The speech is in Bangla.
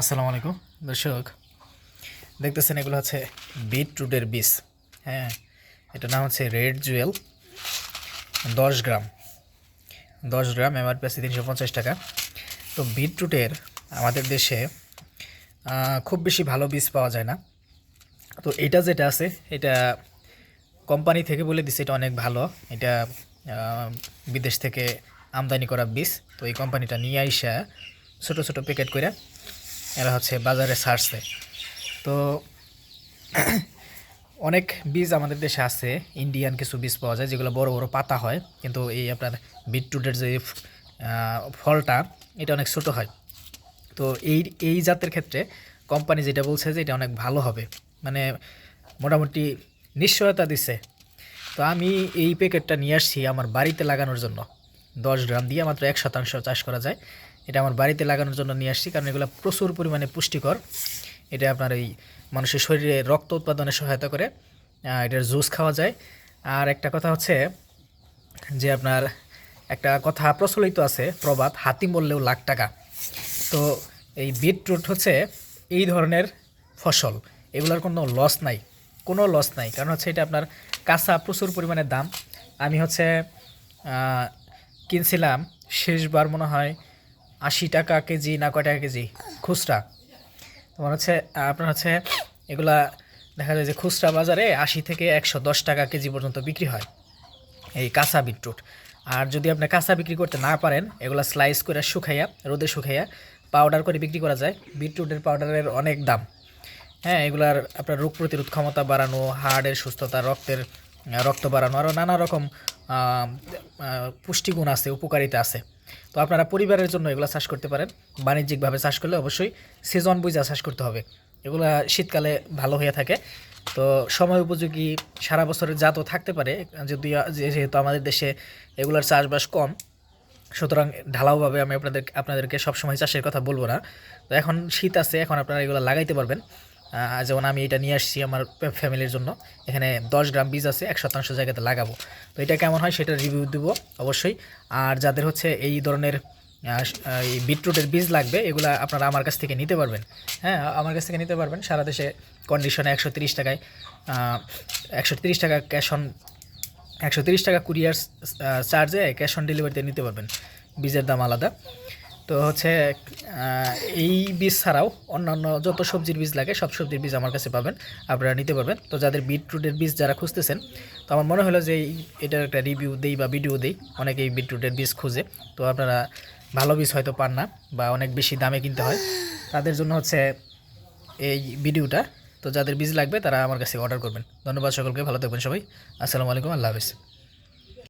আসসালামু আলাইকুম। দর্শক, দেখতেছেন এগুলো হচ্ছে বিটরুটের বীজ। হ্যাঁ এটার নাম হচ্ছে রেড জুয়েল। দশ গ্রাম। দশ গ্রাম এমআরপি আছে তিনশো পঞ্চাশ টাকা। তো বিটরুটের আমাদের দেশে খুব বেশি ভালো বীজ পাওয়া যায় না। তো এটা যেটা আছে, এটা কোম্পানি থেকে বলে দিছে, এটা অনেক ভালো। এটা বিদেশ থেকে আমদানি করা বীজ। তো এই কোম্পানিটা নিয়ে আইসা ছোট ছোট প্যাকেট করে এরা হচ্ছে বাজারে ছাড়ছে তো অনেক বীজ আমাদের দেশে আছে ইন্ডিয়ান কিছু বীজ পাওয়া যায়, যেগুলো বড় বড় পাতা হয়। কিন্তু এই আপনার বিটরুটের যে ফলটা, এটা অনেক ছোট হয়। তো এই এই জাতের ক্ষেত্রে কোম্পানি যেটা বলছে যে এটা অনেক ভালো হবে। মানে মোটামুটি নিশ্চয়তা দিছে। তো আমি এই প্যাকেটটা নিয়ে আসছি আমার বাড়িতে লাগানোর জন্য। দশ গ্রাম দিয়ে মাত্র এক শতাংশ চাষ করা যায়। এটা আমার বাড়িতে লাগানোর জন্য নিয়ে আসছি, কারণ এগুলো প্রচুর পরিমাণে পুষ্টিকর। এটা আপনার এই মানুষের শরীরে রক্ত উৎপাদনে সহায়তা করে এটার জুস খাওয়া যায়। আর একটা কথা হচ্ছে যে আপনার একটা কথা প্রচলিত আছে, প্রবাদ, হাতি মরলেও লাখ টাকা। তো এই বিটরুট হচ্ছে এই ধরনের ফসল, এগুলোর কোনো লস নাই, কোনো লস নাই। কারণ হচ্ছে এটা আপনার কাঁচা, প্রচুর পরিমাণে দাম। আমি হচ্ছে কিনছিলাম, শেষবার মনে হয় আশি টাকা কেজি না কয় টাকা কেজি? খুচরা। তোমার হচ্ছে, আপনার হচ্ছে এগুলা দেখা যায় যে খুচরা বাজারে আশি থেকে একশো দশ টাকা কেজি পর্যন্ত বিক্রি হয় এই কাঁচা বিটরুট। আর যদি আপনি কাঁচা বিক্রি করতে না পারেন, এগুলা স্লাইস করে শুকাইয়া, রোদে শুকাইয়া পাউডার করে বিক্রি করা যায়। বিটরুটের পাউডারের অনেক দাম। হ্যাঁ এগুলার আপনার রোগ প্রতিরোধ ক্ষমতা বাড়ানো, হাড়ের সুস্থতা, রক্তের, রক্ত বাড়ানো আরও নানা রকম পুষ্টিগুণ আছে, উপকারিতা আছে। তো আপনারা পরিবারের জন্য এগুলো চাষ করতে পারেন। বাণিজ্যিকভাবে চাষ করলে অবশ্যই সিজন বুঝা চাষ করতে হবে। এগুলা শীতকালে ভালো হয়ে থাকে। তো সময় উপযোগী, সারা বছরের জাতও থাকতে পারে। যদি যেহেতু আমাদের দেশে এগুলার চাষবাস কম, সুতরাং ঢালাওভাবে আমি আপনাদের, আপনাদেরকে সবসময় চাষের কথা বলব না। তো এখন শীত আছে, এখন আপনারা এগুলো লাগাইতে পারবেন। যেমন আমি এটা নিয়ে আসছি আমার ফ্যামিলির জন্য। এখানে দশ গ্রাম বীজ আছে, এক শতাংশ জায়গাতে লাগাবো। তো এটা কেমন হয় সেটা রিভিউ দেবো অবশ্যই। আর যাদের হচ্ছে এই ধরনের এই বিটরুটের বীজ লাগবে, এগুলো আপনারা আমার কাছ থেকে নিতে পারবেন। হ্যাঁ আমার কাছ থেকে নিতে পারবেন। সারা দেশে কন্ডিশনে একশো তিরিশ টাকায় একশো তিরিশ টাকা ক্যাশ অন একশো তিরিশ টাকা কুরিয়ার চার্জে ক্যাশ অন ডেলিভারিতে নিতে পারবেন। বীজের দাম আলাদা। তো হচ্ছে এই বীজ ছাড়াও অন্যান্য যত সবজির বীজ লাগে, সব সবজির বীজ আমার কাছে পাবেন, আপনারা নিতে পারবেন। তো যাদের বিটরুটের বীজ যারা খুঁজতেছেন, তো আমার মনে হলো যে এটার একটা রিভিউ দেই বা ভিডিও দেই, অনেকেই বিটরুটের বীজ খুঁজে। তো আপনারা ভালো বীজ হয়তো পান না বা অনেক বেশি দামে কিনতে হয়। তাদের জন্য হচ্ছে এই ভিডিওটা তো যাদের বীজ লাগবে, তারা আমার কাছে অর্ডার করবেন। ধন্যবাদ সকলকে, ভালো থাকবেন সবাই। আসসালামু আলাইকুম, আল্লাহ হাফিজ।